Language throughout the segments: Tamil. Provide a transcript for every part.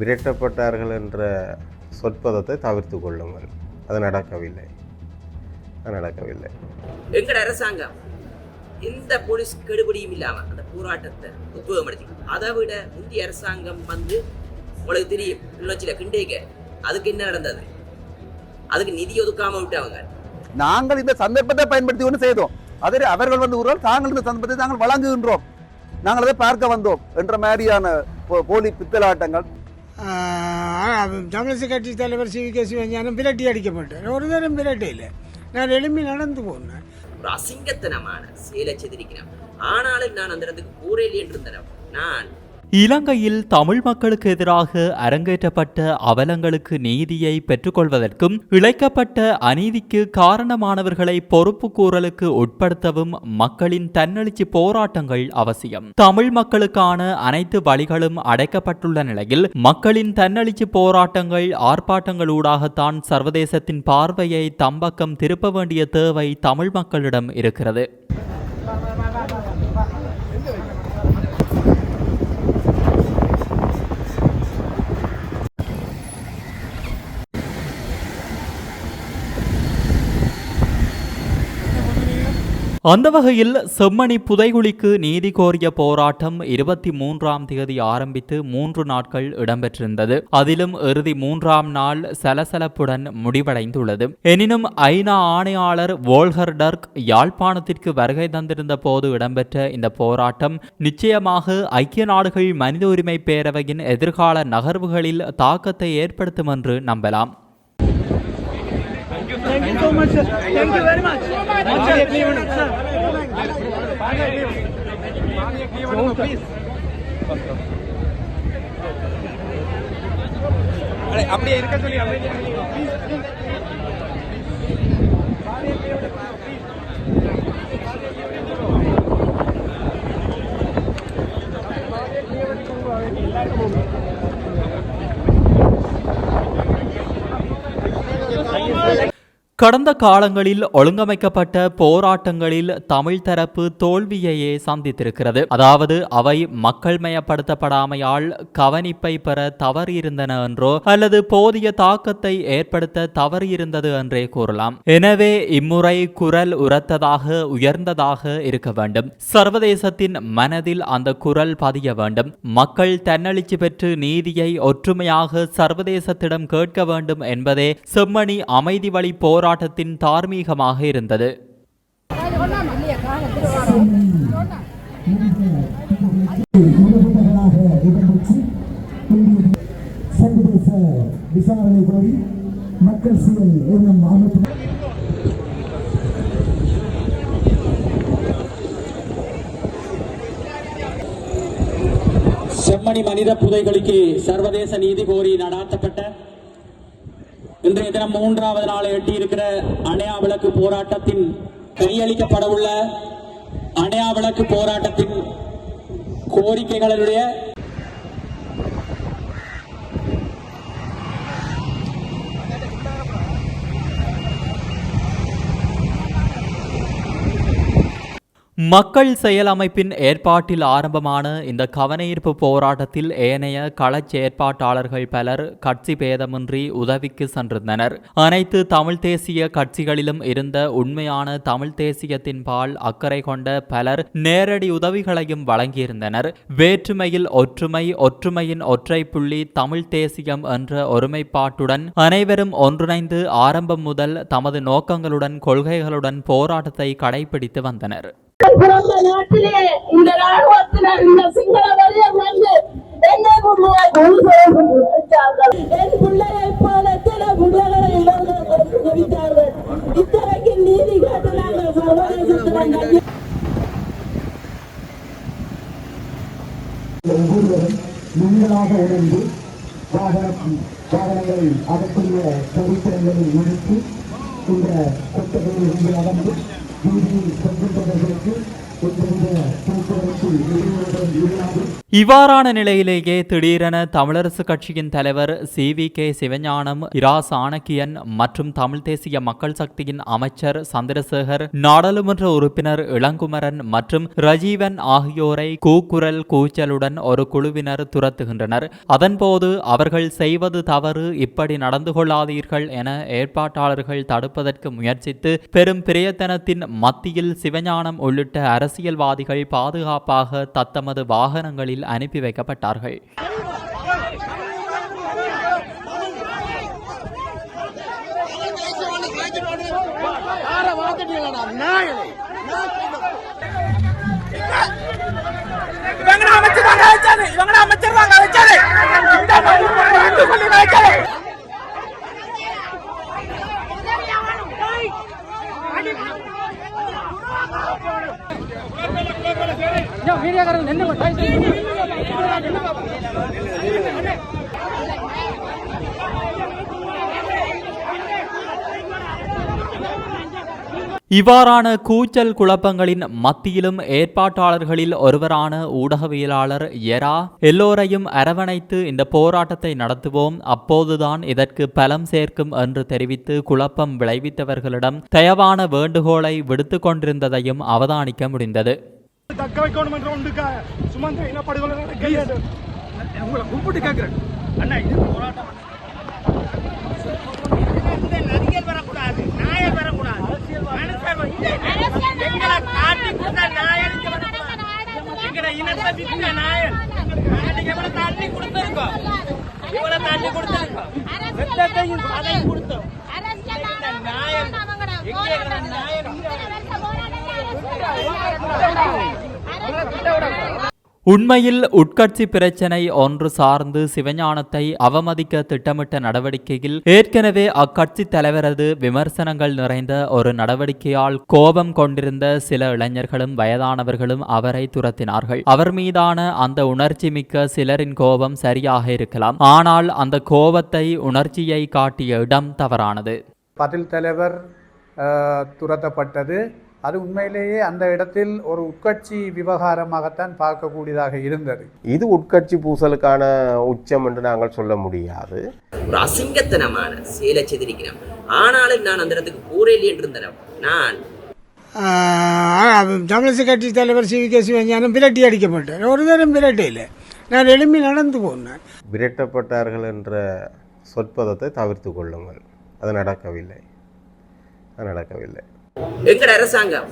விரட்டப்பட்டார்கள் என்ற சொற்பதத்தை தவிர்த்து கொள்ளுங்கள். அது நடக்கவில்லை. அது நடக்கவில்லை. எங்கட அரசாங்கம் எந்த போலீஸ் கெடுபிடியும் இல்லாம அந்த போராட்டத்தை உத்வேகப்படுத்தி அதை விட இந்திய அரசாங்கம் வந்து உங்களுக்கு தெரியும் கிளிநொச்சியில கிண்டேக்க. அதுக்கு என்ன நடந்தது? அதுக்கு நிதி ஒதுக்காம விட்டாங்க நாங்கள் இந்த சந்தர்ப்பத்தை பயன்படுத்தி கொண்டு செய்தோம். அதை அவர்கள் வந்து கூறுவார் தாங்கள் இந்த சந்தர்ப்பத்தை நாங்கள் வழங்குகின்றோம். நாங்கள் அதை பார்க்க வந்தோம். என்ற மாதிரியான போ- போலி பித்தலாட்டங்கள் தமிழிசை கட்சி தலைவர் சி வி கே சிவஞானம் விரட்டி அடிக்கப்பட்டார் ஒரு தரம் பிரட்டி இல்லை நான் எழும்பி நடந்து போனேன் ஒரு அசிங்கத்தனமான செயலை செதிரிக்கிறேன் ஆனாலும் நான் அந்த இடத்துக்கு போரேலி என்று நான் இலங்கையில் தமிழ் மக்களுக்கு எதிராக அரங்கேற்றப்பட்ட அவலங்களுக்கு நீதியை பெற்றுக்கொள்வதற்கும் இழைக்கப்பட்ட அநீதிக்கு காரணமானவர்களை பொறுப்பு கூறலுக்கு உட்படுத்தவும் மக்களின் தன்னெழுச்சி போராட்டங்கள் அவசியம். தமிழ் மக்களுக்கான அனைத்து வழிகளும் அடைக்கப்பட்டுள்ள நிலையில் மக்களின் தன்னெழுச்சி போராட்டங்கள் ஆர்ப்பாட்டங்களூடாகத்தான் சர்வதேசத்தின் பார்வையை தம்பக்கம் திருப்ப வேண்டிய தேவை தமிழ் மக்களிடம் இருக்கிறது. அந்த வகையில் செம்மணி புதைகுழிக்கு நீதி கோரிய போராட்டம் இருபத்தி மூன்றாம் தேதி ஆரம்பித்து மூன்று நாட்கள் இடம்பெற்றிருந்தது. அதிலும் இறுதி மூன்றாம் நாள் சலசலப்புடன் முடிவடைந்துள்ளது. எனினும் ஐநா ஆணையாளர் வோல்ஹர்டர்க் யாழ்ப்பாணத்திற்கு வருகை தந்திருந்த போது இடம்பெற்ற இந்த போராட்டம் நிச்சயமாக ஐக்கிய நாடுகள் மனித உரிமை பேரவையின் எதிர்கால நகர்வுகளில் தாக்கத்தை ஏற்படுத்தும் என்று நம்பலாம். அப்படியே இருக்க சொல்லி அப்படியே கடந்த காலங்களில் ஒழுங்கமைக்கப்பட்ட போராட்டங்களில் தமிழ் தரப்பு தோல்வியையே சந்தித்திருக்கிறது. அதாவது அவை மக்கள் மயப்படுத்தப்படாமையால் கவனிப்பை பெற தவறியிருந்தன என்றோ அல்லது போதிய தாக்கத்தை ஏற்படுத்த தவறியிருந்தது என்றே கூறலாம். எனவே இம்முறை குரல் உரத்ததாக உயர்ந்ததாக இருக்க வேண்டும். சர்வதேசத்தின் மனதில் அந்த குரல் பதிய வேண்டும். மக்கள் தன்னெழுச்சி பெற்று நீதியை ஒற்றுமையாக சர்வதேசத்திடம் கேட்க வேண்டும் என்பதே செம்மணி அமைதி வழி போர் போராட்டத்தின் தார்மீகமாக இருந்தது. சர்வதேச விசாரணை கோரி மக்கள் அமைப்பு செம்மணி மனித புதைகளுக்கு சர்வதேச நீதி கோரி நடாத்தப்பட்ட இன்றைய தினம் மூன்றாவது நாளை எட்டியிருக்கிற அணையா விளக்கு போராட்டத்தின் கையளிக்கப்பட உள்ள அணையா விளக்கு போராட்டத்தின் கோரிக்கைகளுடைய மக்கள் செயல் அமைப்பின் ஏற்பாட்டில் ஆரம்பமான இந்த கவனஈர்ப்பு போராட்டத்தில் ஏனைய களச் செயற்பாட்டாளர்கள் பலர் கட்சி பேதமின்றி உதவிக்கு சென்றிருந்தனர். அனைத்து தமிழ் தேசிய கட்சிகளிலும் இருந்த உண்மையான தமிழ் தேசியத்தின் பால் அக்கறை கொண்ட பலர் நேரடி உதவிகளையும் வழங்கியிருந்தனர். வேற்றுமையில் ஒற்றுமை ஒற்றுமையின் ஒற்றை புள்ளி தமிழ் தேசியம் என்ற ஒருமைப்பாட்டுடன் அனைவரும் ஒன்றிணைந்து ஆரம்பம் முதல் தமது நோக்கங்களுடன் கொள்கைகளுடன் போராட்டத்தை கடைபிடித்து வந்தனர். பிறந்த நாட்டிலே இந்த ராணுவத்தினர் இந்த சிங்கள வரியர் வந்து என் பிள்ளையை போல சில பிள்ளைகளை இவர்கள் இத்தனைக்கு நீதி கேட்டு ஒவ்வொருவரும் உணர்ந்து வாகனம் வாகனங்களை அதற்குரிய சரித்திரங்களை நிறுத்தி இந்த கொட்டகையில் இருந்து அகன்று 요즘 선생님께서 இவ்வாறான நிலையிலேயே திடீரென தமிழரசு கட்சியின் தலைவர் C V K Sivagnanam Ira Shanakiyan மற்றும் தமிழ் தேசிய மக்கள் சக்தியின் அமைச்சர் சந்திரசேகர் நாடாளுமன்ற உறுப்பினர் இளங்குமரன் மற்றும் ரஜீவன் ஆகியோரை கூக்குரல் கூச்சலுடன் ஒரு குழுவினர் துரத்துகின்றனர். அதன்போது அவர்கள் செய்வது தவறு இப்படி நடந்து கொள்ளாதீர்கள் என ஏற்பாட்டாளர்கள் தடுப்பதற்கு முயற்சித்து பெரும் பிரயத்தனத்தின் மத்தியில் சிவஞானம் உள்ளிட்ட அரசியல்வாதிகள் பாதுகாப்பாக தத்தமது வாகனங்களில் அனுப்பி வைக்கப்பட்டார்கள். இவ்வாறான கூச்சல் குழப்பங்களின் மத்தியிலும் ஏற்பாட்டாளர்களில் ஒருவரான ஊடகவியலாளர் எரா எல்லோரையும் அரவணைத்து இந்த போராட்டத்தை நடத்துவோம். அப்போதுதான் இதற்கு பலம் சேர்க்கும் என்று தெரிவித்து குழப்பம் விளைவித்தவர்களிடம் தயவான வேண்டுகோளை விடுத்து கொண்டிருந்ததையும் அவதானிக்க முடிந்தது. தக்க எங்களை இனத்தை விற்ற நாயர் நாட்டுக்கு எவ்வளவு தண்ணி கொடுத்திருக்கோம் இவ்வளவு தண்ணி கொடுத்திருக்கோம் ரத்தத்தையும் அதையும் கொடுத்தோம் இந்த நாயர் உண்மையில் உட்கட்சி பிரச்சினை ஒன்று சார்ந்து சிவஞானத்தை அவமதிக்க திட்டமிட்ட நடவடிக்கையில் ஏற்கனவே அக்கட்சி தலைவரது விமர்சனங்கள் நிறைந்த ஒரு நடவடிக்கையால் கோபம் கொண்டிருந்த சில இளைஞர்களும் வயதானவர்களும் அவரை துரத்தினார்கள். அவர் மீதான அந்த உணர்ச்சி மிக்க சிலரின் கோபம் சரியாக இருக்கலாம். ஆனால் அந்த கோபத்தை உணர்ச்சியை காட்டிய இடம் தவறானது. பதில் தலைவர் துரத்தப்பட்டது. அது உண்மையிலேயே அந்த இடத்தில் ஒரு உட்கட்சி விவகாரமாகத்தான் பார்க்கக்கூடியதாக இருந்தது. இது உட்கட்சி பூசலுக்கான உச்சம் என்று நாங்கள் சொல்ல முடியாது. ஒரு அசிங்கத்தனமான செயலை செய்திருக்கிறோம் ஆனாலும் நான் அந்த இடத்துக்கு போரேலி என்று இருந்தேன் நான் தமிழிசை கட்சி தலைவர் சி வி கே சிவஞானம் விரட்டி அடிக்கப்பட்டார். ஒரு தரம் விரட்டையில் நான் எழும்பி நடந்து போனேன். விரட்டப்பட்டார்கள் என்ற சொற்பதத்தை தவிர்த்து கொள்ளுங்கள். அது நடக்கவில்லை. அது நடக்கவில்லை. எங்கட அரசாங்கம்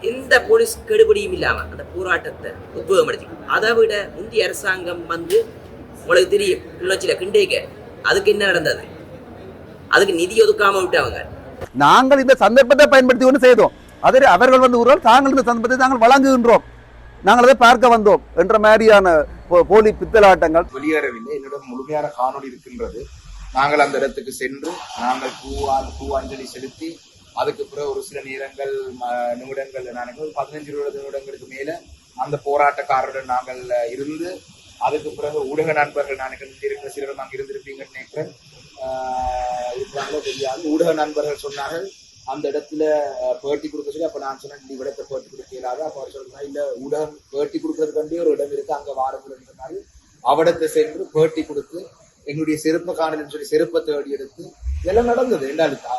இந்த போலீஸ் கெடுபிடியும் இல்லாம அந்த போராட்டத்தை உத்வேகப்படுத்தி அதை விட முந்தைய அரசாங்கம் வந்து உங்களுக்கு தெரியும் கிளிநொச்சியில கிண்டேக்க. அதுக்கு என்ன நடந்தது? அதுக்கு நிதி ஒதுக்காம விட்டாங்க நாங்கள் இந்த சந்தர்ப்பத்தை பயன்படுத்தி கொண்டு செய்தோம். அதை அவர்கள் வந்து கூறுவார் தாங்கள் இந்த சந்தர்ப்பத்தை நாங்கள் வழங்குகின்றோம். நாங்கள் அதை பார்க்க வந்தோம் என்ற மாதிரியான போ- போலி பித்தலாட்டங்கள். வெளியேறவில்லை. என்னிடம் முழுமையான காணொளி இருக்கின்றது. நாங்கள் அந்த இடத்துக்கு சென்று நாங்கள் பூவா பூவாஞ்சலி செலுத்தி அதுக்கு பிறகு ஒரு சில நேரங்கள் நிமிடங்கள் நான் ஒரு பதினஞ்சு இருபது நிமிடங்களுக்கு மேல அந்த போராட்டக்காரருடன் நாங்கள் இருந்து அதுக்கு பிறகு ஊடக நண்பர்கள் நான் இருக்கிற சிலரும் அங்கே இருந்திருப்பீங்கன்னு நினைக்கிறேன். ஆஹ் இருக்கிறாங்களோ தெரியாது. ஊடக நண்பர்கள் சொன்னார்கள் அந்த இடத்துல பேட்டி கொடுக்க சொல்லி அப்ப நான் சொன்னேன் இந்த இடத்தை பேட்டி கொடுக்க இயலாது. அப்ப அவர் சொல்றாங்க இல்ல ஊடகம் பேட்டி கொடுக்கறதுக்காண்டி ஒரு இடம் இருக்கு அங்க வாரங்கள் சொன்னாரு அவடத்தை சென்று பேட்டி கொடுத்து எங்களுடைய செருப்பை காணலன்னு சொல்லி செருப்பை தேடி எடுத்து இதெல்லாம் நடந்தது.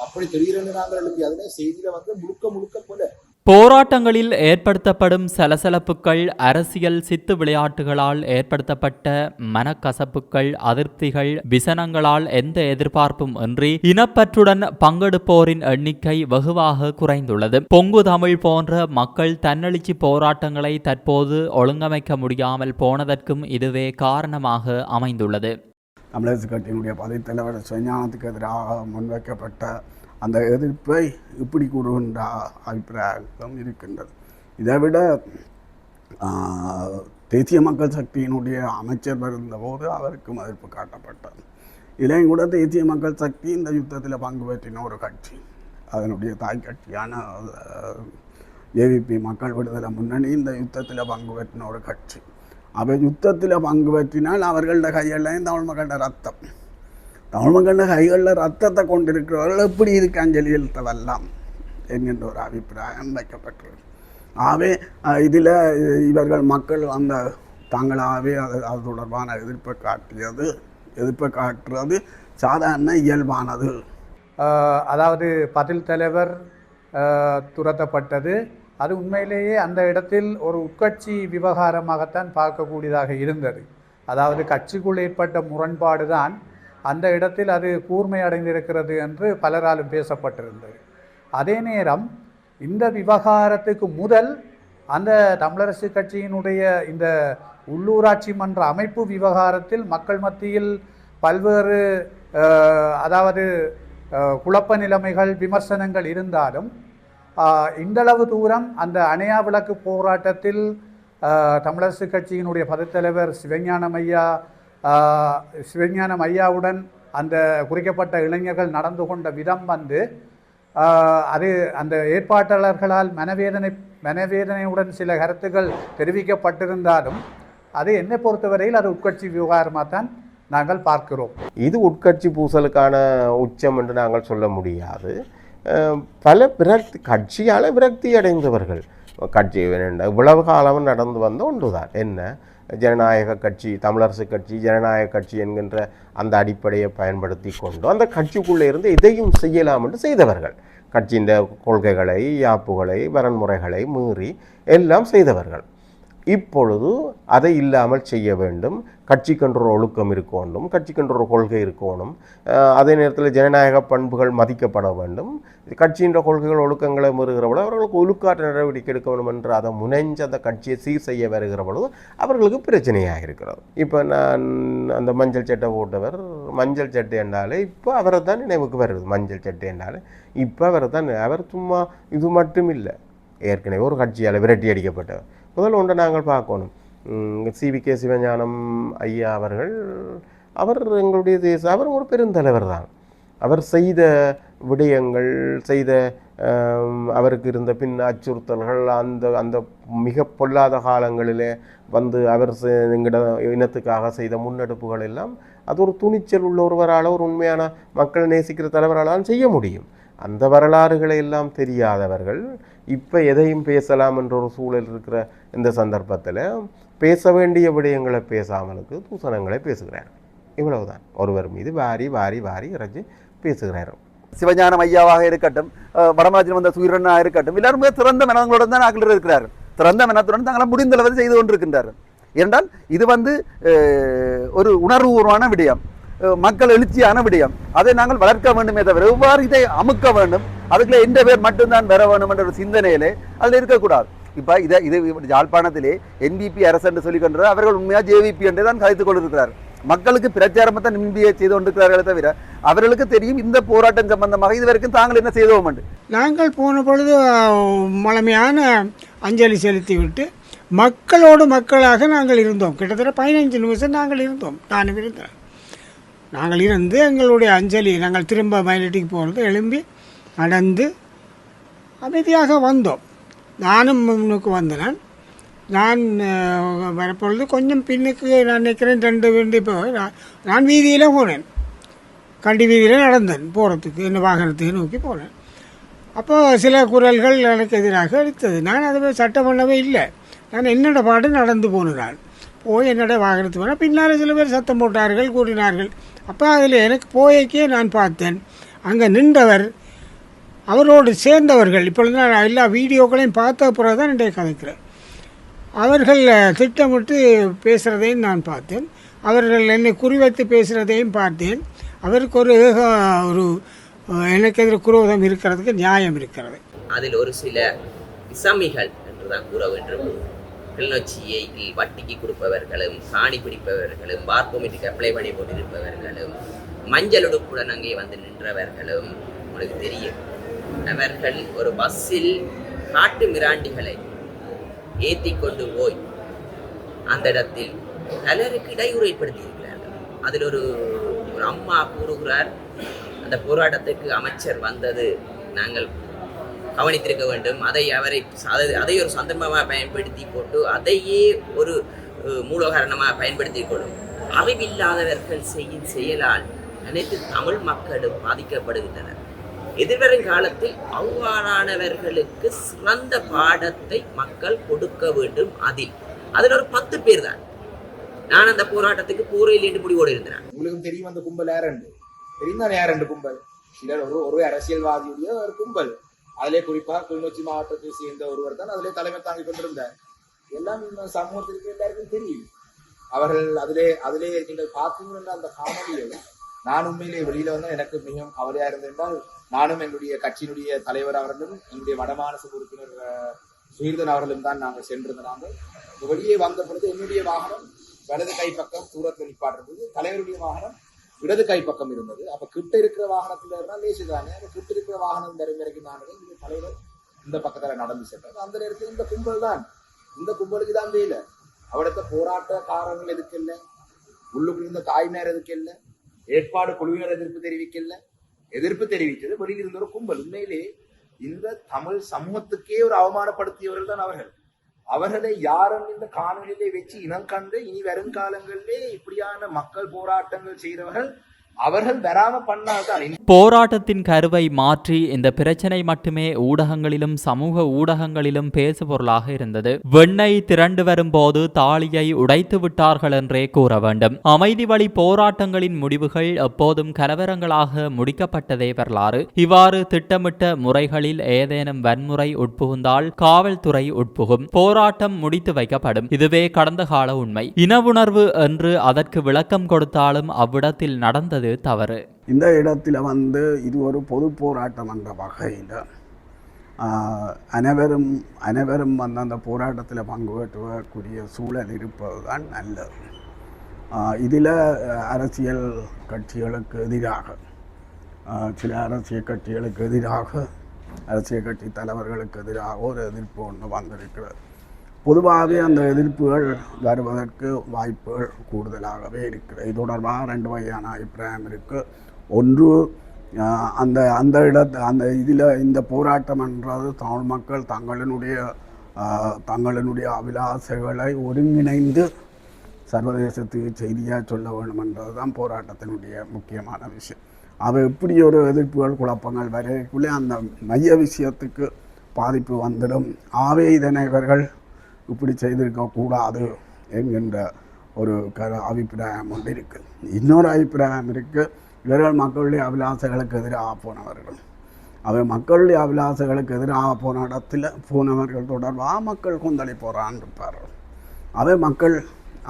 அப்படி திடீரென்று நாங்கள் எழுப்பி செய்தியில வந்து முழுக்க முழுக்க போல. போராட்டங்களில் ஏற்படுத்தப்படும் சலசலப்புகள் அரசியல் சித்து விளையாட்டுகளால் ஏற்படுத்தப்பட்ட மனக்கசப்புகள் அதிருப்திகள் விசனங்களால் எந்த எதிர்பார்ப்பும் இன்றி இனப்பற்றுடன் பங்கெடுப்போரின் எண்ணிக்கை வெகுவாக குறைந்துள்ளது. பொங்கு தமிழ் போன்ற மக்கள் தன்னெழுச்சி போராட்டங்களை தற்போது ஒழுங்கமைக்க முடியாமல் போனதற்கும் இதுவே காரணமாக அமைந்துள்ளது. தமிழரசு கட்சியினுடைய பதவித் தலைவர் சுயஞானத்துக்கு எதிராக முன்வைக்கப்பட்ட அந்த எதிர்ப்பை இப்படி கூறுகின்ற அபிப்பிராயம் இருக்கின்றது. இதை விட தேசிய மக்கள் சக்தியினுடைய அமைச்சர் இருந்தபோது அவருக்கும் எதிர்ப்பு காட்டப்பட்டது. இதையும் கூட தேசிய மக்கள் சக்தி இந்த யுத்தத்தில் பங்கு பெற்றின ஒரு கட்சி. அதனுடைய தாய் கட்சியான ஏவிபி மக்கள் விடுதலை முன்னணி இந்த யுத்தத்தில் பங்கு பெற்றின ஒரு கட்சி. அவர் யுத்தத்தில் பங்கு பற்றினால் அவர்களோட கையெல்லாம் தமிழ் மக்களோட ரத்தம். தமிழ் மக்களோட கைகளில் ரத்தத்தை கொண்டிருக்கிறவர்கள் எப்படி இருக்கு அஞ்சலி எழுத்தவெல்லாம் என்கின்ற ஒரு அபிப்பிராயம் வைக்கப்பட்டது ஆகவே இதில் இவர்கள் மக்கள் அந்த தாங்களாகவே அது அது தொடர்பான எதிர்ப்பை காட்டியது எதிர்ப்பை காட்டுறது சாதாரண இயல்பானது. அதாவது பதில் தலைவர் துரத்தப்பட்டது. அது உண்மையிலேயே அந்த இடத்தில் ஒரு உட்கட்சி விவகாரமாகத்தான் பார்க்கக்கூடியதாக இருந்தது. அதாவது கட்சிக்குள் ஏற்பட்ட முரண்பாடு தான் அந்த இடத்தில் அது கூர்மை அடைந்திருக்கிறது என்று பலராலும் பேசப்பட்டிருந்தது. அதே நேரம் இந்த விவகாரத்துக்கு முதல் அந்த தமிழரசு கட்சியினுடைய இந்த உள்ளூராட்சி மன்ற அமைப்பு விவகாரத்தில் மக்கள் மத்தியில் பல்வேறு அதாவது குழப்ப நிலைமைகள் விமர்சனங்கள் இருந்தாலும் இந்தளவு தூரம் அந்த அணையா விளக்கு போராட்டத்தில் தமிழரசு கட்சியினுடைய பதத்தலைவர் சிவஞானம் ஐயா சிவஞானம் ஐயாவுடன் அந்த குறிக்கப்பட்ட இளைஞர்கள் நடந்து கொண்ட விதம் வந்து அது அந்த ஏற்பாட்டாளர்களால் மனவேதனை மனவேதனையுடன் சில கருத்துக்கள் தெரிவிக்கப்பட்டிருந்தாலும் அது என்னை பொறுத்தவரையில் அது உட்கட்சி விவகாரமாக தான் நாங்கள் பார்க்கிறோம். இது உட்கட்சி பூசலுக்கான உச்சம் என்று நாங்கள் சொல்ல முடியாது. பல விரக்தி கட்சியால் விரக்தி அடைந்தவர்கள். கட்சி இவ்வளவு காலம் நடந்து வந்த ஒன்றுதான். என்ன? ஜனநாயக கட்சி தமிழரசு கட்சி ஜனநாயக கட்சி என்கின்ற அந்த அடிப்படையை பயன்படுத்தி கொண்டு அந்த கட்சிக்குள்ளே இருந்து இதையும் செய்யலாம் என்று செய்தவர்கள். கட்சியின் கொள்கைகளை யாப்புகளை வரன்முறைகளை மீறி எல்லாம் செய்தவர்கள். இப்பொழுது அதை இல்லாமல் செய்ய வேண்டும். கட்சி ஒரு ஒழுக்கம் இருக்க வேண்டும். கட்சிக்கென்ற ஒரு கொள்கை இருக்கணும் அதே நேரத்தில் ஜனநாயக பண்புகள் மதிக்கப்பட வேண்டும். கட்சியின் கொள்கைகள் ஒழுக்கங்களை மீறுகிற அவர்களுக்கு ஒழுக்காற்ற நடவடிக்கை எடுக்க வேண்டும் என்று அதை முனைஞ்சு அந்த கட்சியை சீர் செய்ய வருகிற பொழுது அவர்களுக்கு பிரச்சனையாக இருக்கிறது. இப்போ நான் அந்த மஞ்சள் சட்டை போட்டவர் மஞ்சள் சட்டை என்றாலே இப்போ அவரை தான் நினைவுக்கு வருது. மஞ்சள் சட்டை என்றாலே இப்போ அவரை தான் அவர் சும்மா இது மட்டும் இல்லை ஏற்கனவே ஒரு கட்சியால் விரட்டி அடிக்கப்பட்டவர். முதல் ஒன்று நாங்கள் பார்க்கணும். சிவி கே சிவஞானம் ஐயா அவர்கள் அவர் எங்களுடைய தேச அவர் ஒரு பெருந்தலைவர் தான். அவர் செய்த விடயங்கள் செய்த அவருக்கு இருந்த பின் அச்சுறுத்தல்கள் அந்த அந்த மிக பொல்லாத காலங்களிலே வந்து அவர் எங்கட இனத்துக்காக செய்த முன்னெடுப்புகள் எல்லாம் அது ஒரு துணிச்சல் உள்ள ஒருவரால் ஒரு உண்மையான மக்கள் நேசிக்கிற தலைவரால் செய்ய முடியும். அந்த வரலாறுகளை எல்லாம் தெரியாதவர்கள் இப்போ எதையும் பேசலாம் என்ற ஒரு சூழல் இருக்கிற இந்த சந்தர்ப்பத்தில் பேச வேண்டிய விடயங்களை பேசாமலுக்கு தூசணங்களை பேசுகிறார். இவ்வளவுதான். ஒருவர் மீது வாரி வாரி வாரி இறைச்சி பேசுகிறார். சிவஞானம் ஐயாவாக இருக்கட்டும் வரமராஜன் வந்த சூரியனாக இருக்கட்டும் எல்லாரும் திறந்த மனங்களுடன் தான் நாங்கள் இருக்கிறார்கள். திறந்த மனத்துடன் தாங்களை முடிந்த அளவு செய்து கொண்டிருக்கின்றார்கள். என்றால் இது வந்து ஒரு உணர்வுபூர்வமான விடயம். மக்கள் எழுச்சியான விடயம். அதை நாங்கள் வளர்க்க வேண்டுமே தவிர எவ்வாறு இதை அமுக்க வேண்டும்? அதுக்குள்ள எந்த பேர் மட்டும்தான் பெற வேண்டும் என்ற ஒரு சிந்தனையிலே அதில் இருக்கக்கூடாது. இப்போ இதை இது யாழ்ப்பாணத்திலே என்பிபி அரசு என்று சொல்லிக்கொண்டார் அவர்கள் உண்மையாக ஜேவிபி என்று தான் கதைத்துக் கொண்டிருக்கிறார். மக்களுக்கு பிரச்சாரத்தை தான் நிம்பியை செய்து கொண்டிருக்கிறார்களே தவிர அவர்களுக்கு தெரியும் இந்த போராட்டம் சம்பந்தமாக இதுவரைக்கும் தாங்கள் என்ன செய்தோம் என்று. நாங்கள் போன பொழுது மழமையான அஞ்சலி செலுத்திவிட்டு மக்களோடு மக்களாக நாங்கள் இருந்தோம். கிட்டத்தட்ட பதினைஞ்சு நிமிஷம் நாங்கள் இருந்தோம். நானும் இருந்தேன் நாங்கள் இருந்து எங்களுடைய அஞ்சலி நாங்கள் திரும்ப மயிலட்டிக்கு போகிறது எழும்பி நடந்து அமைதியாக வந்தோம். நானும் முன்னுக்கு வந்தேன். நான் வரப்பொழுது கொஞ்சம் பின்னுக்கு நான் நிற்கிறேன் ரெண்டு வீண்டு இப்போ நான் வீதியில் போனேன். கண்டி வீதியில் நடந்தேன் போகிறதுக்கு இந்த வாகனத்துக்கு நோக்கி போனேன். அப்போ சில குரல்கள் எனக்கு எதிராக எடுத்தது நான் அதை சட்டம் பண்ணவே இல்லை. நான் என்னோட பாடு நடந்து போனேன் நான். போய் என்னோட வாகனத்து போனால் பின்னால் சில பேர் சத்தம் போட்டார்கள் கூறினார்கள். அப்போ அதில் எனக்கு போய்க்கே நான் பார்த்தேன். அங்கே நின்றவர் அவரோடு சேர்ந்தவர்கள் இப்பொழுது நான் எல்லா வீடியோக்களையும் பார்த்த பிறகு தான் இன்றைய கதைக்கிறேன். அவர்கள் திட்டமிட்டு பேசுகிறதையும் நான் பார்த்தேன். அவர்கள் என்னை குறிவைத்து பேசுகிறதையும் பார்த்தேன். அவருக்கு ஒரு ஏக ஒரு எனக்கு எதிர் குரோதம் இருக்கிறதுக்கு நியாயம் இருக்கிறது. அதில் ஒரு சில இசாமிகள் என்றுதான் கூற வேண்டும். கிளிநொச்சியை வட்டிக்கு கொடுப்பவர்களும் காணி பிடிப்பவர்களும் பார் அப்ளை பண்ணி கொண்டிருப்பவர்களும் மஞ்சள் உடுப்புடன் அங்கே வந்து நின்றவர்களும் உங்களுக்கு தெரியும். அவர்கள் ஒரு பஸ்ஸில் காட்டு மிராண்டிகளை ஏற்றி கொண்டு போய் அந்த இடத்தில் பலருக்கு இடையூறு ஏற்படுத்தியிருக்கிறார்கள் அதில் ஒரு ஒரு அம்மா கூறுகிறார் அந்த போராட்டத்துக்கு அமைச்சர் வந்தது நாங்கள் கவனித்திருக்க வேண்டும். அதை அவரை அதை- அதை ஒரு சந்தர்ப்பமாக பயன்படுத்தி போட்டு அதையே ஒரு மூலகாரணமாக பயன்படுத்தி கொள்ளும். அறிவில்லாதவர்கள் செய்யும் செயலால் அனைத்து தமிழ் மக்களும் பாதிக்கப்படுகின்றனர். எதிர்வரும் காலத்தில் அவ்வாறானவர்களுக்கு சிறந்த பாடத்தை மக்கள் கொடுக்க வேண்டும் அதில். அதில் ஒரு பத்து பேர் தான் நான் அந்த போராட்டத்துக்கு போரையில் என்று முடிவோடு இருந்தேன் உங்களுக்கும் தெரியும் அந்த கும்பல் ரெண்டு தெரியும் யார் யாருண்டு கும்பல்? சிலர் ஒரு ஒரு அரசியல்வாதியுடைய ஒரு கும்பல். அதிலே குறிப்பாக கிளிநொச்சி மாவட்டத்தை சேர்ந்த ஒருவர் தான் அதிலே தலைமை தாங்கி கொண்டிருந்தார். எல்லாம் இந்த சமூகத்திற்கு எல்லாருக்கும் தெரியும். அவர்கள் அதிலே அதிலே நீங்கள் பார்த்தீங்கன்னா அந்த காணொலியில் நான் உண்மையிலே வெளியில வந்து எனக்கு மிகவும் கவலையா இருந்திருந்தால் நானும் என்னுடைய கட்சியினுடைய தலைவர் அவர்களும் என்னுடைய வடமானச உறுப்பினர் சுயர்தன் அவர்களும் தான் நாங்கள் சென்றிருந்த நாங்கள் வெளியே வந்த பொழுது என்னுடைய வாகனம் வலது கை பக்கம் தூரத்தில் நிப்பாட்டிருந்தது. தலைவருடைய வாகனம் இடது கை பக்கம் இருந்தது. அப்ப கிட்ட இருக்கிற வாகனத்துல இருந்தா லேசுதானே? அப்ப கிட்ட இருக்கிற வாகனம் வரும் வரைக்கும் நான் இந்த தலைவர் இந்த பக்கத்துல நடந்து சென்றார் அந்த நேரத்தில் இந்த கும்பல் தான். இந்த கும்பலுக்கு தான் வேலை போராட்ட போராட்டக்காரர்கள் எதுக்கு இல்லை உள்ளுக்குள் இருந்த தாய்மையார் எதுக்கு இல்லை ஏற்பாடு குழுவினர் எதிர்ப்பு தெரிவிக்கல எதிர்ப்பு தெரிவித்தது வெளியில் இருந்த ஒரு கும்பல் உண்மையிலே இந்த தமிழ் சமூகத்துக்கே ஒரு அவமானப்படுத்தியவர்கள் தான் அவர்கள் அவர்களை யாரும் இந்த காணொலியிலே வச்சு இனம் கண்டு இனி வருங்காலங்களிலே இப்படியான மக்கள் போராட்டங்கள் செய்கிறவர்கள் அவர்கள் வராம பண்ணாதான் போராட்டத்தின் கருவை மாற்றி இந்த பிரச்சனை மட்டுமே ஊடகங்களிலும் சமூக ஊடகங்களிலும் பேசு பொருளாக இருந்தது. வெண்ணை திரண்டு வரும்போது தாலியை உடைத்து விட்டார்கள் என்றே கூற வேண்டும். அமைதி வழி போராட்டங்களின் முடிவுகள் எப்போதும் கலவரங்களாக முடிக்கப்பட்டதே வரலாறு. இவ்வாறு திட்டமிட்ட முறைகளில் ஏதேனும் வன்முறை உட்புகுந்தால் காவல்துறை உட்புகும். போராட்டம் முடித்து வைக்கப்படும். இதுவே கடந்த கால உண்மை. இனவுணர்வு என்று அதற்கு விளக்கம் கொடுத்தாலும் அவ்விடத்தில் நடந்தது தவறு. இந்த இடத்தில் வந்து இது ஒரு பொது போராட்டம் என்ற வகையில் அனைவரும் அனைவரும் வந்து அந்த போராட்டத்தில் பங்கு பெற்றக்கூடிய சூழல் இருப்பது தான் நல்லது இதில் அரசியல் கட்சிகளுக்கு எதிராக சில அரசியல் கட்சிகளுக்கு எதிராக அரசியல் கட்சி தலைவர்களுக்கு எதிராக ஒரு எதிர்ப்பு ஒன்று வந்திருக்கிறது. பொதுவாகவே அந்த எதிர்ப்புகள் வருவதற்கு வாய்ப்புகள் கூடுதலாகவே இருக்கிறது இது தொடர்பாக ரெண்டு வகையான அபிப்பிராயம் இருக்குது ஒன்று அந்த அந்த இடத்து அந்த இதில் இந்த போராட்டம் என்றது தமிழ் மக்கள் தங்களினுடைய தங்களினுடைய அபிலாசைகளை ஒருங்கிணைந்து சர்வதேசத்துக்கு செய்தியாக சொல்ல வேண்டும் என்றது தான் போராட்டத்தினுடைய முக்கியமான விஷயம். அவை எப்படி ஒரு எதிர்ப்புகள் குழப்பங்கள் வரைக்குள்ளே அந்த மைய விஷயத்துக்கு பாதிப்பு வந்துடும். ஆவே இதனை இவர்கள் இப்படி செய்திருக்க கூடாது என்கின்ற ஒரு க அபிப்பிராயம் ஒன்று இருக்குது இன்னொரு அபிப்பிராயம் இருக்குது இவர்கள் மக்களுடைய அபிலாசைகளுக்கு எதிராக போனவர்கள். அவை மக்களுடைய அபிலாசைகளுக்கு எதிராக போன இடத்துல போனவர்கள் தொடர்பாக மக்கள் கொந்தளி போகிறான்னு இருப்பார் அவை மக்கள்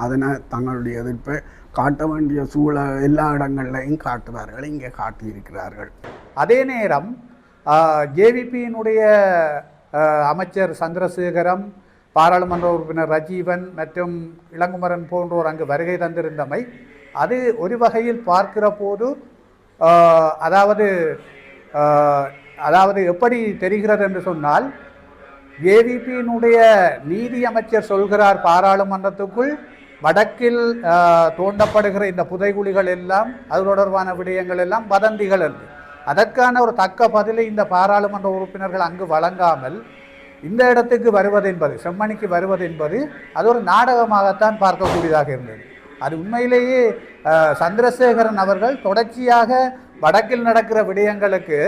அதனை தங்களுடைய எதிர்ப்பை காட்ட வேண்டிய சூழல் எல்லா இடங்கள்லையும் காட்டுவார்கள். இங்கே காட்டியிருக்கிறார்கள். அதே நேரம் ஜேவிபியினுடைய அமைச்சர் சந்திரசேகரம் பாராளுமன்ற உறுப்பினர் ரஜீவன் மற்றும் இளங்குமரன் போன்றோர் அங்கு வருகை தந்திருந்தமை அது ஒரு வகையில் பார்க்கிற போது அதாவது அதாவது எப்படி தெரிகிறது என்று சொன்னால் ஏவிபியினுடைய நீதி அமைச்சர் சொல்கிறார் பாராளுமன்றத்துக்குள் வடக்கில் தோண்டப்படுகிற இந்த புதைகுழிகள் எல்லாம் அது தொடர்பான விடயங்கள் எல்லாம் வதந்திகள் என்று. அதற்கான ஒரு தக்க பதிலை இந்த பாராளுமன்ற உறுப்பினர்கள் அங்கு வழங்காமல் இந்த இடத்துக்கு வருவது என்பது செம்மணிக்கு வருவது என்பது அது ஒரு நாடகமாகத்தான் பார்க்கக்கூடியதாக இருந்தது. அது உண்மையிலேயே சந்திரசேகரன் அவர்கள் தொடர்ச்சியாக வடக்கில் நடக்கிற விடயங்களுக்கு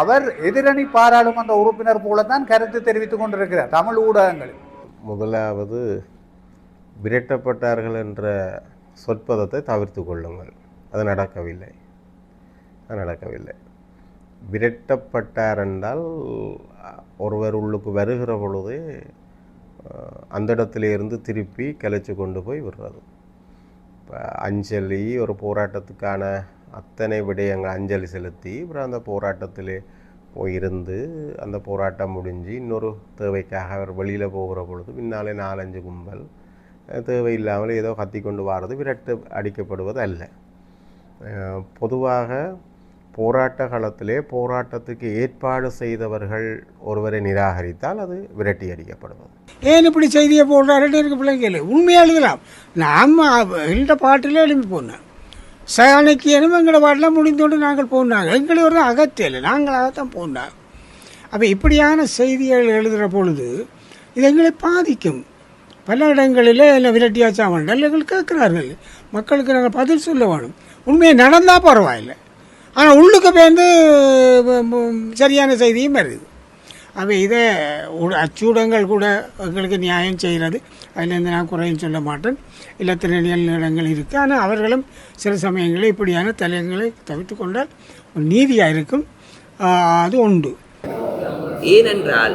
அவர் எதிரணி பாராளுமன்ற உறுப்பினர் போலத்தான் கருத்து தெரிவித்துக் கொண்டிருக்கிறார் தமிழ் ஊடகங்கள் முதலாவது விரட்டப்பட்டார்கள் என்ற சொற்பதத்தை தவிர்த்து கொள்ளுங்கள். அது நடக்கவில்லை. அது நடக்கவில்லை. விரட்டப்பட்டார் என்றால் ஒருவர் உள்ளுக்கு வருகிற பொழுது அந்த இடத்துலேருந்து திருப்பி கிளச்சி கொண்டு போய் விடுறது. இப்போ அஞ்சலி ஒரு போராட்டத்துக்கான அத்தனை விடயங்கள் அஞ்சலி செலுத்தி அப்புறம் அந்த போராட்டத்தில் போயிருந்து அந்த போராட்டம் முடிஞ்சு இன்னொரு தேவைக்காக அவர் வெளியில் போகிற பொழுது பின்னாலே நாலஞ்சு கும்பல் தேவையில்லாமல் ஏதோ கத்தி கொண்டு வாரது விரட்டு அடிக்கப்படுவது அல்ல. பொதுவாக போராட்ட காலத்திலே போராட்டத்துக்கு ஏற்பாடு செய்தவர்கள் ஒருவரை நிராகரித்தால் அது விரட்டி அடிக்கப்படுவது ஏன் இப்படி செய்தியை போடுறாருன்னு எனக்கு பிள்ளைங்க உண்மையாக எழுதலாம். நாம் எங்கள்கிட்ட பாட்டிலே எழுப்பி போனோம் சாணக்கியனும் எங்களோட பாட்டெலாம் முடிந்தோடு நாங்கள் போனாங்க. எங்களை ஒரு அகத்தியல் நாங்களாகத்தான் போனாங்க அப்போ இப்படியான செய்திகள் எழுதுகிற பொழுது இது எங்களை பாதிக்கும். பல இடங்களில் என்ன விரட்டியாச்சா வேண்டாம் எங்களுக்கு கேட்குறார்கள். மக்களுக்கு நாங்கள் பதில் சொல்ல வேணும். உண்மையை நடந்தால் பரவாயில்லை. ஆனால் உள்ளுக்கு பேர்ந்து சரியான செய்தியும் வருது. அவை இதை அச்சூடங்கள் கூட எங்களுக்கு நியாயம் செய்கிறது அதிலேருந்து நான் குறையும் சொல்ல மாட்டேன். இல்லத்தில் நிலங்கள் இருக்குது ஆனால் அவர்களும் சில சமயங்களில் இப்படியான தலையங்களை தவிர்த்து கொண்டால் நீதியாக இருக்கும். அது உண்டு. ஏனென்றால்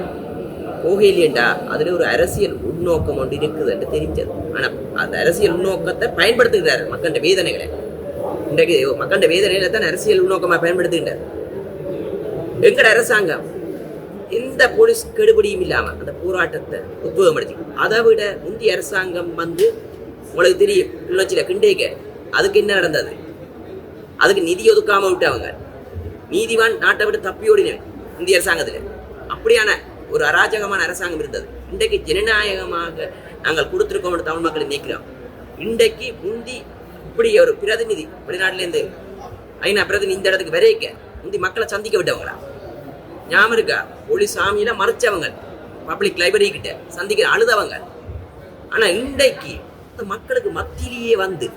போகையிலேண்டா அதில் ஒரு அரசியல் உள்நோக்கம் ஒன்று இருக்குது என்று தெரிஞ்சது. ஆனால் அந்த அரசியல் உள்நோக்கத்தை பயன்படுத்துகிறார் மக்களுடைய வேதனைகளை. இன்றைக்கு மக்களுடைய வேதனையில தான் அரசியல் உள்நோக்கமாக பயன்படுத்துகின்றார் எங்கட அரசாங்கம் எந்த போலீஸ் கெடுபடியும் இல்லாமல் அந்த போராட்டத்தை உத்வேகப்படுத்தி. அதை விட முந்தைய அரசாங்கம் வந்து உங்களுக்கு தெரியும் கிளிநொச்சியில கிண்டேக்க. அதுக்கு என்ன நடந்தது? அதுக்கு நிதி ஒதுக்காம விட்டவங்க. நீதிவான் நாட்டை விட்டு தப்பி ஓடினேன் இந்திய அரசாங்கத்தில். அப்படியான ஒரு அராஜகமான அரசாங்கம் இருந்தது. இன்றைக்கு ஜனநாயகமாக நாங்கள் கொடுத்துருக்கோம் தமிழ் மக்கள் நினைக்கிறோம். இன்றைக்கு முந்தி இப்படி ஒரு பிரதிநிதி வெளிநாட்டிலேருந்து ஐநா பிரதிநிதி இந்த இடத்துக்கு விரைக்க இந்த மக்களை சந்திக்க விட்டவங்களா? ஞாபகம் இருக்கா? ஒளி சாமியில மறைச்சவங்க பப்ளிக் லைப்ரரி கிட்ட சந்திக்கிற அழுதவங்க. ஆனா இன்றைக்கு மக்களுக்கு மத்தியிலேயே வந்து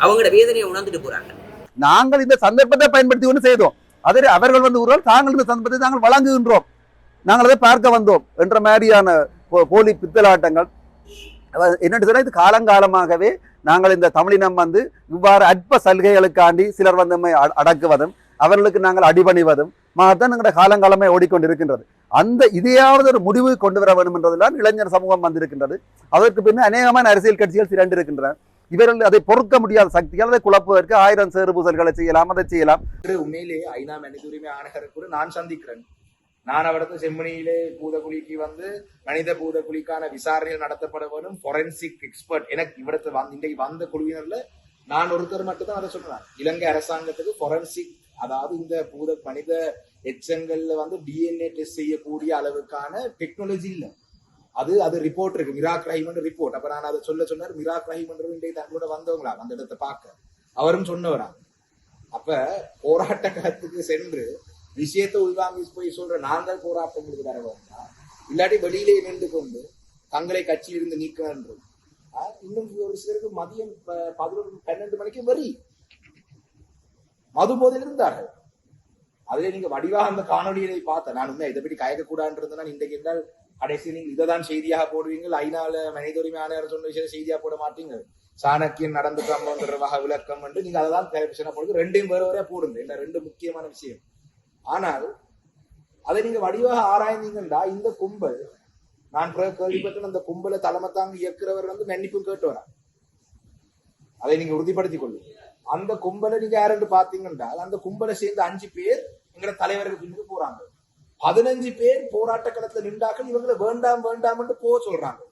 அவங்களோட வேதனையை உணர்ந்துட்டு போறாங்க. நாங்கள் இந்த சந்தர்ப்பத்தை பயன்படுத்தி கொண்டு செய்தோம். அதே அவர்கள் வந்து ஒருவர் தாங்கள் இந்த சந்தர்ப்பத்தை நாங்கள் வழங்குகின்றோம். நாங்கள் அதை பார்க்க வந்தோம் என்ற மாதிரியான போ- போலி பித்தலாட்டங்கள். என்னென்னு சொன்னால் இது காலங்காலமாகவே நாங்கள் இந்த தமிழினம் வந்து இவ்வாறு அற்ப சலுகைகளுக்காண்டி சிலர் வந்து அடக்குவதும் அவர்களுக்கு நாங்கள் அடிபணிவதும் தான் எங்களுடைய காலங்காலமே ஓடிக்கொண்டிருக்கின்றது. அந்த இதையாவது ஒரு முடிவு கொண்டு வர வேண்டும் என்றதுதான் இளைஞர் சமூகம் வந்திருக்கின்றது. அதற்கு பின்னர் அநேகமான அரசியல் கட்சிகள் திரண்டு இருக்கின்றன இவர்கள் அதை பொறுக்க முடியாத சக்திகள் அதை குழப்புவதற்கு ஆயிரம் சேறு பூசல்களை செய்யலாம் அதை செய்யலாம். உண்மையிலே ஐநா மனித உரிமை ஆணையரை கூட நான் சந்திக்கிறேன். நான் அவரது செம்மணியிலே பூதகுழிக்கு வந்து மனித பூதகுழிக்கான விசாரணைகள் நடத்தப்பட வேணும் ஃபொரன்சிக் எக்ஸ்பர்ட் எனக்கு இவரத்து வந்து இன்றைக்கு வந்த குழுவினர்ல நான் ஒருத்தர் மட்டும் தான் அதை சொல்றேன். இலங்கை அரசாங்கத்துக்கு ஃபொரென்சிக் அதாவது இந்த பூத மனித எச்சங்கள்ல வந்து டிஎன்ஏ டெஸ்ட் செய்யக்கூடிய அளவுக்கான டெக்னாலஜி இல்லை. அது அது ரிப்போர்ட் இருக்கு. மிராக் ரஹீம் ரிப்போர்ட் அப்ப நான் அதை சொல்ல சொன்னார் மிராக் ரஹீம் இன்றைக்கு தங்களோட வந்தவங்களா? அந்த இடத்தை பார்க்க. அவரும் சொன்னவரா? அப்ப போராட்ட களத்துக்கு சென்று விஷயத்தை உள்வாங்கி போய் சொல்ற நாங்கள் போராட்டங்களுக்கு வர வேண்டாம். இல்லாட்டி வெளியிலே நின்று கொண்டு தங்களை கட்சியிலிருந்து நீக்க வேண்டும் ஆஹ் இன்னும் ஒரு சிலருக்கு மதியம் பதினொன்று பன்னெண்டு மணிக்கு வரி. மது போதில் இருந்தார்கள். அதுல நீங்க வடிவாக அந்த காணொலியை பார்த்த நான் உண்மை இதை பற்றி கயக்க கூடாதுன்றதுனா இன்றைக்கு என்றால் கடைசி நீங்க இதை தான் செய்தியாக போடுவீங்க ஐநால மனித உரிமை ஆணையர் சொன்ன விஷயம் செய்தியா போட மாட்டீங்க சாணக்கியன் நடந்துக்காமன்ற வகை விளக்கம் என்று நீங்க அதை தான் போடுங்க ரெண்டையும் வேறு வேற போடுங்க. இந்த ரெண்டு முக்கியமான விஷயம். ஆனால் அதை நீங்க வடிவாக ஆராய்ந்தீங்கன்னா இந்த கும்பல் நான் கேள்விப்பட்டேன் கேள்விப்பட்ட அந்த கும்பலை தலைமை இயக்குறவர் வந்து மன்னிப்பும் கேட்டு வரா அதை நீங்க உறுதிப்படுத்திக் கொள்ளுங்க அந்த கும்பலை நீங்க யாரென்று பாத்தீங்கன்னா அந்த கும்பலை சேர்ந்த அஞ்சு பேர் எங்களோட தலைவர்கள் பின்னுக்கு போறாங்க. பதினஞ்சு பேர் போராட்ட களத்துல நின்றாக்கள் இவங்களை வேண்டாம் வேண்டாம்னு போக சொல்றாங்க.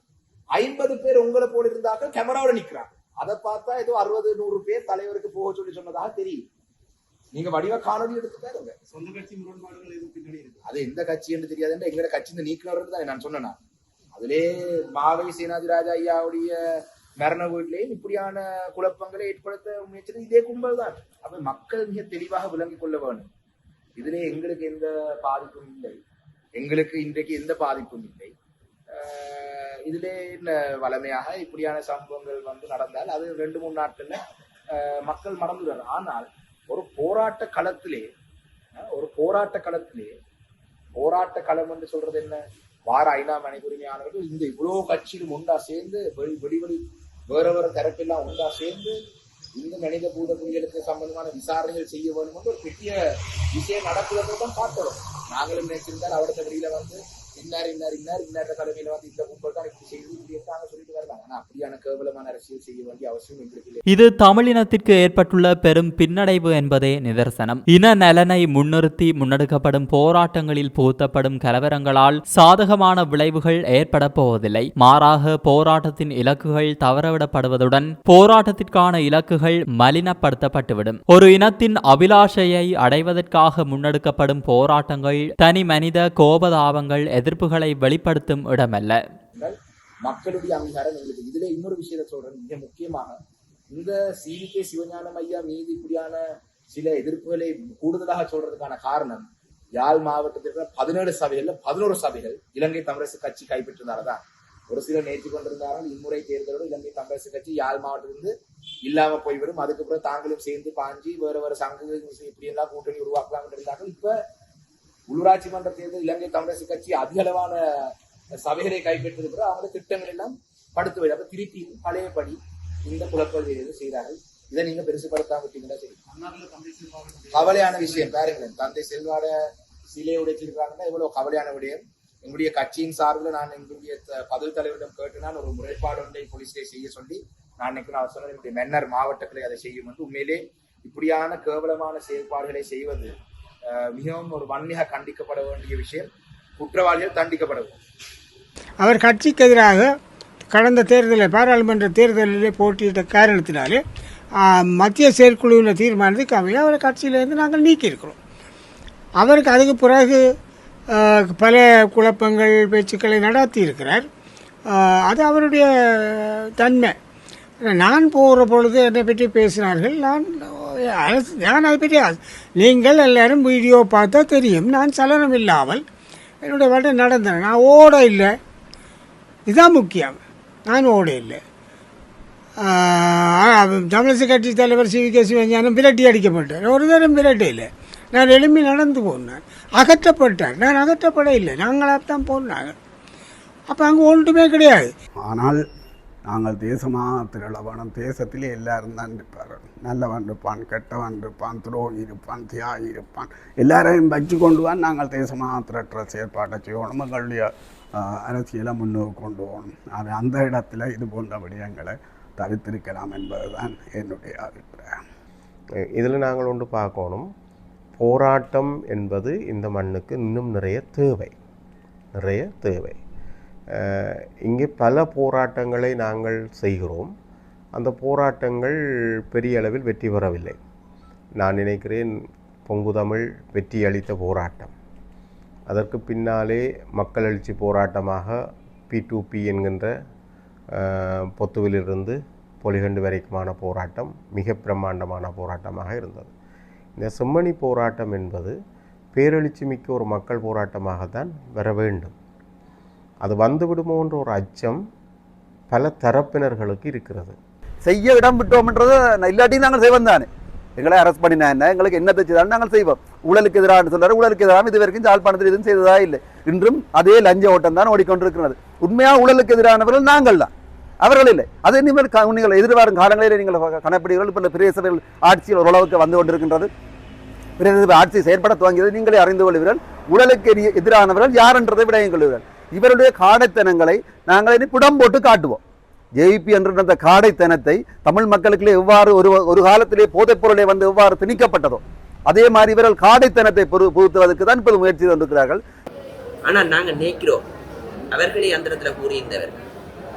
ஐம்பது பேர் உங்களை போல இருந்தாக்கள் கேமராவோட நிக்கிறாங்க. அதை பார்த்தா ஏதோ அறுபது நூறு பேர் தலைவருக்கு போக சொல்லி சொன்னதாக தெரியும். நீங்க வடிவ காணொலி எடுத்து பாருங்க. சொந்த கட்சி முரண்பாடுகள் எதுவும் பின்னாடி இருக்கு. அது எந்த கட்சின்னு தெரியாதுன்ற எங்களோட கட்சி இந்த நீக்கினவர் தான் நான் சொன்னேன். அதிலே மாவை சேனாதிராஜா ஐயாவுடைய மரண வீட்டிலேயும் இப்படியான குழப்பங்களை ஏற்படுத்த முயற்சி இதே கும்பல் தான். அப்ப மக்கள் மிக தெளிவாக விளங்கிக் கொள்ள வேண்டும். இதிலே எங்களுக்கு எந்த பாதிப்பும் இல்லை. எங்களுக்கு இன்றைக்கு எந்த பாதிப்பும் இல்லை. இதிலே என்ன வளமையாக இப்படியான சம்பவங்கள் வந்து நடந்தால் அது ரெண்டு மூணு நாட்கள்ல ஆஹ் மக்கள் மறந்துடுறாங்க ஆனால் ஒரு போராட்ட களத்திலே ஒரு போராட்ட களத்திலே போராட்ட களம் என்று சொல்றது என்ன? வார ஐநா மனித உரிமையாளர்கள் இந்த இவ்வளவு கட்சியிலும் ஒன்றா சேர்ந்து வெளி வெளி வெளி வேற வேற தரப்பெல்லாம் ஒன்றா சேர்ந்து இந்த மனித பூத புலிகளுக்கு சம்பந்தமான விசாரணைகள் செய்ய வேண்டும் என்று ஒரு பெரிய விஷயம் நடக்குதுன்னு தான் பார்க்கிறோம். நாங்களும் நினைச்சிருந்தால் அவரது வெளியில வந்து இன்னார் இன்னார் இன்னார் இன்னார் தலைமையில வந்து இந்த கும்பல் தான் இப்படி செய்து இப்படி இருக்காங்க சொல்லிட்டு வரலாம் ஆனா அப்படியான கேவலமான அரசியல் செய்ய வேண்டிய அவசியம் எங்களுக்கு இது தமிழினத்திற்கு ஏற்பட்டுள்ள பெரும் பின்னடைவு என்பதே நிதர்சனம். இன நலனை முன்னிறுத்தி முன்னெடுக்கப்படும் போராட்டங்களில் புகுத்தப்படும் கலவரங்களால் சாதகமான விளைவுகள் ஏற்பட போவதில்லை. மாறாக போராட்டத்தின் இலக்குகள் தவறவிடப்படுவதுடன் போராட்டத்திற்கான இலக்குகள் மலினப்படுத்தப்பட்டுவிடும். ஒரு இனத்தின் அபிலாஷையை அடைவதற்காக முன்னெடுக்கப்படும் போராட்டங்கள் தனி மனித கோபதாபங்கள் எதிர்ப்புகளை வெளிப்படுத்தும் இடமல்ல. மக்களுடைய அங்கீகாரம் எங்களுக்கு. இதுல இன்னொரு விஷயத்தை சொல்றேன். மிக முக்கியமாக இந்த சிவிகே சிவஞானம் ஐயா மீது இப்படியான சில எதிர்ப்புகளை கூடுதலாக சொல்றதுக்கான காரணம் யாழ் மாவட்டத்தில் இருக்கிற பதினேழு சபைகள்ல பதினோரு சபைகள் இலங்கை தமிழரசு கட்சி கைப்பற்றினால்தான். ஒரு சிலர் நேற்று கொண்டிருந்தார்கள் இம்முறை தேர்தலோடு இலங்கை தமிழரசு கட்சி யாழ் மாவட்டத்திலிருந்து இல்லாம போய்விடும். அதுக்கப்புறம் தாங்களும் சேர்ந்து பாஞ்சி வேற வேற சங்கங்கள் இப்படி எல்லாம் கூட்டணி உருவாக்கலாம் இருந்தார்கள் இப்ப உள்ளூராட்சி மன்ற தேர்தல் இலங்கை காங்கிரஸ் கட்சி அதிக அளவான சபைகளை கைப்பற்றிருக்கிற அவங்க திட்டங்கள் எல்லாம் படுத்து விட அப்ப திருப்பி பழையபடி இந்த குழப்ப செய்தார்கள் இதை நீங்க பெருசுபடுத்தாம விட்டீங்கன்னா சரி. கவலையான விஷயம் பாருங்களேன். தந்தை செல்வாட சிலையை உடைச்சிருக்காங்கன்னா இவ்வளவு கவலையான விடயம். எங்களுடைய கட்சியின் சார்பில் நான் எங்களுடைய த- பதில் தலைவரிடம் கேட்டு நான் ஒரு முறைப்பாடு ஒன்றை போலீஸ்லேயே செய்ய சொல்லி நான் இன்னைக்கு நான் சொன்னேன். என்னுடைய மன்னர் மாவட்டங்களை அதை செய்யும் என்று உண்மையிலே இப்படியான கேவலமான செயல்பாடுகளை செய்வது மிகவும் ஒரு வன்மையாக கண்டிக்கப்பட வேண்டிய விஷயம். குற்றவாளிகள் தண்டிக்கப்பட வேண்டும் அவர் கட்சிக்கு எதிராக கடந்த தேர்தலில் பாராளுமன்ற தேர்தலிலே போட்டியிட்ட காரணத்தினாலே மத்திய செயற்குழுவின தீர்மானத்துக்கு அமைய அவரை கட்சியிலேருந்து நாங்கள் நீக்கியிருக்கிறோம். அவருக்கு அதுக்கு பிறகு பல குழப்பங்கள் பேச்சுக்களை நடத்தி இருக்கிறார் அது அவருடைய தன்மை. நான் போகிற பொழுது என்னை பற்றி பேசினார்கள். நான் அரசு நான் அதை பற்றி நீங்கள் எல்லாரும் வீடியோ பார்த்தா தெரியும். நான் சலனம் இல்லாமல் என்னுடைய வாட்டை நடந்தேன். நான் ஓட இல்லை. இதுதான் முக்கியம். நான் ஓட இல்லை. ஆஹ் தமிழிசை கட்சி தலைவர் சி வி கே சிவஞானம் விரட்டி அடிக்கப்பட்டார் ஒரு தரம் விரட்டி இல்லை. நான் எழும்பி நடந்து போனேன் அகற்றப்பட்டார். நான் அகற்றப்பட இல்லை நாங்களாக தான் போனாங்க அப்போ அங்கே ஒன்றுமே கிடையாது. ஆனால் நாங்கள் தேசமாக திரளவனம் தேசத்திலே எல்லாரும் தான் இருப்பார் நல்லவன் இருப்பான் கெட்டவன் இருப்பான் துரோகி இருப்பான் தியாகி இருப்பான். எல்லாரையும் வச்சு கொண்டு தான் நாங்கள் தேசமாக திரட்டுற செயற்பாட்டை செய்யணும் எங்களுடைய அரசியலை முன்னோக்கி கொண்டு போகணும். அது அந்த இடத்துல இது போன்ற விடயங்களை தவிர்த்திருக்கலாம் என்பதுதான் என்னுடைய அபிப்பிராயம். இதில் நாங்கள் ஒன்று பார்க்கணும். போராட்டம் என்பது இந்த மண்ணுக்கு இன்னும் நிறைய தேவை. நிறைய தேவை. இங்கே பல போராட்டங்களை நாங்கள் செய்கிறோம். அந்த போராட்டங்கள் பெரிய அளவில் வெற்றி பெறவில்லை. நான் நினைக்கிறேன் பொங்கு தமிழ் வெற்றி அளித்த போராட்டம். அதற்கு பின்னாலே மக்கள் எழுச்சி போராட்டமாக பி டு பி என்கின்ற பொத்துவிலிருந்து பொலிகண்டு வரைக்குமான போராட்டம் மிக பிரம்மாண்டமான போராட்டமாக இருந்தது. இந்த செம்மணி போராட்டம் என்பது பேரெழுச்சி மிக்க ஒரு மக்கள் போராட்டமாகத்தான் வர வேண்டும். அது வந்து என்ற ஒரு அச்சம் பல தரப்பினர்களுக்கு இருக்கிறது. செய்ய இடம் விட்டோம்ன்றது நான் இல்லாட்டியும் நாங்கள் செய்வோம் தானே. எங்களை அரெஸ்ட் பண்ணினா என்ன? எங்களுக்கு என்ன செய்தாலும் நாங்கள் செய்வோம். ஊழலுக்கு எதிராக சொல்றாரு ஊழலுக்கு எதிராக இது வரைக்கும் ஜாழ்ப்பாணத்தில் எதுவும் செய்ததா இல்லை. இன்றும் அதே லஞ்ச ஓட்டம் தான் ஓடிக்கொண்டிருக்கிறது. உண்மையாக ஊழலுக்கு எதிரானவர்கள் நாங்கள் தான். அவர்கள் இல்லை. அது இனிமேல் க- நீங்கள் எதிர்வரும் காலங்களில் நீங்கள் கணப்பிடுங்கள் இப்போ இந்த ஆட்சியில் ஓரளவுக்கு வந்து கொண்டிருக்கின்றது. பிரதேச ஆட்சி செயற்பட துவங்கியது நீங்களே அறிந்து கொள்வீர்கள். ஊழலுக்கு எதிரானவர்கள் யார் என்றதை விடயம் கொள்வீர்கள் இவருடைய காடைத்தனங்களை நாங்கள் இனி புடம் போட்டு காட்டுவோம். ஜேபி என்ற அந்த காடைத்தனத்தை தமிழ் மக்களுக்குள்ளே எவ்வாறு ஒரு ஒரு காலத்திலே போதைப் பொருளை வந்து எவ்வாறு திணிக்கப்பட்டதோ அதே மாதிரி இவர்கள் காடைத்தனத்தை பொறு புகுத்துவதற்கு தான் இப்போது முயற்சி வந்திருக்கிறார்கள் ஆனால் நாங்கள் நினைக்கிறோம் அவர்களே அந்த இடத்துல கூறியிருந்தவர்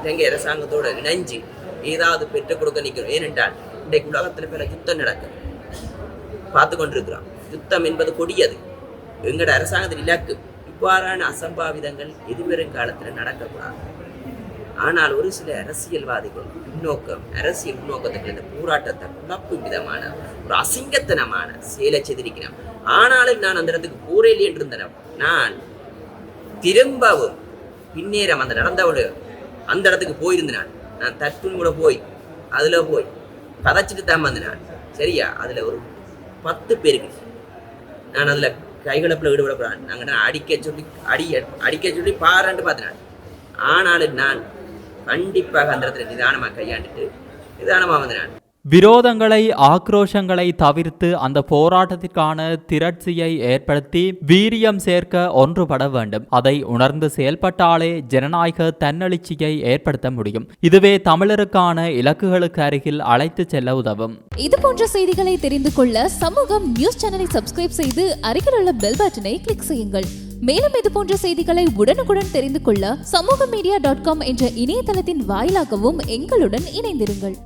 இலங்கை அரசாங்கத்தோட இணைஞ்சு ஏதாவது பெற்றுக் கொடுக்க நிற்கிறோம் ஏனென்றால் இன்றைக்கு உலகத்தில் பல யுத்தம் நடக்கும் பார்த்து கொண்டிருக்கிறோம். யுத்தம் என்பது கொடியது. எங்களோட அரசாங்கத்தின் இலக்கு இவ்வாறான அசம்பாவிதங்கள் எதிர்வரும் காலத்தில் நடக்கக்கூடாது. ஆனால் ஒரு சில அரசியல்வாதிகள் முன்னோக்கம் அரசியல் முன்னோக்கத்துக்கு இந்த போராட்டத்தை குழப்பும் விதமான ஒரு அசிங்கத்தனமான செயலை செதிரிக்கிறேன் ஆனாலும் நான் அந்த இடத்துக்கு போரேலி என்றிருந்தேன் நான் திரும்பவும் பின்னேறம் அந்த நடந்தவள் அந்த இடத்துக்கு போயிருந்தேன் நான் நான் தட்டுன்னு கூட போய் அதுல போய் கதைச்சிட்டு தான் வந்தேன் நான். சரியா? அதுல ஒரு பத்து பேருக்கு நான் அதில் கைகலப்பில் ஈடுபட போறேன். நாங்கள் அடிக்க சொல்லி அடிய அடிக்க சொல்லி பாராண்டு பார்த்தினான் ஆனாலும் நான் கண்டிப்பாக அந்த இடத்துல நிதானமாக கையாண்டுட்டு நிதானமாக வந்தினான் விரோதங்களை ஆக்ரோஷங்களை தவிர்த்து அந்த போராட்டத்திற்கான திரட்சியை ஏற்படுத்தி வீரியம் சேர்க்க ஒன்றுபட வேண்டும். அதை உணர்ந்து செயல்பட்டாலே ஜனநாயக தன்னெழுச்சியை ஏற்படுத்த முடியும். இதுவே தமிழருக்கான இலக்குகளுக்கு அருகில் அழைத்து செல்ல உதவும். இது போன்ற செய்திகளை தெரிந்து கொள்ள சமூகம் நியூஸ் சேனலை சப்ஸ்கிரைப் செய்து அருகில் உள்ள பெல் பட்டனை கிளிக் செய்யுங்கள். மேலும் இது போன்ற செய்திகளை உடனுக்குடன் தெரிந்து கொள்ள சமூக மீடியா டாட் காம் என்ற இணையதளத்தின் வாயிலாகவும் எங்களுடன் இணைந்திருங்கள்.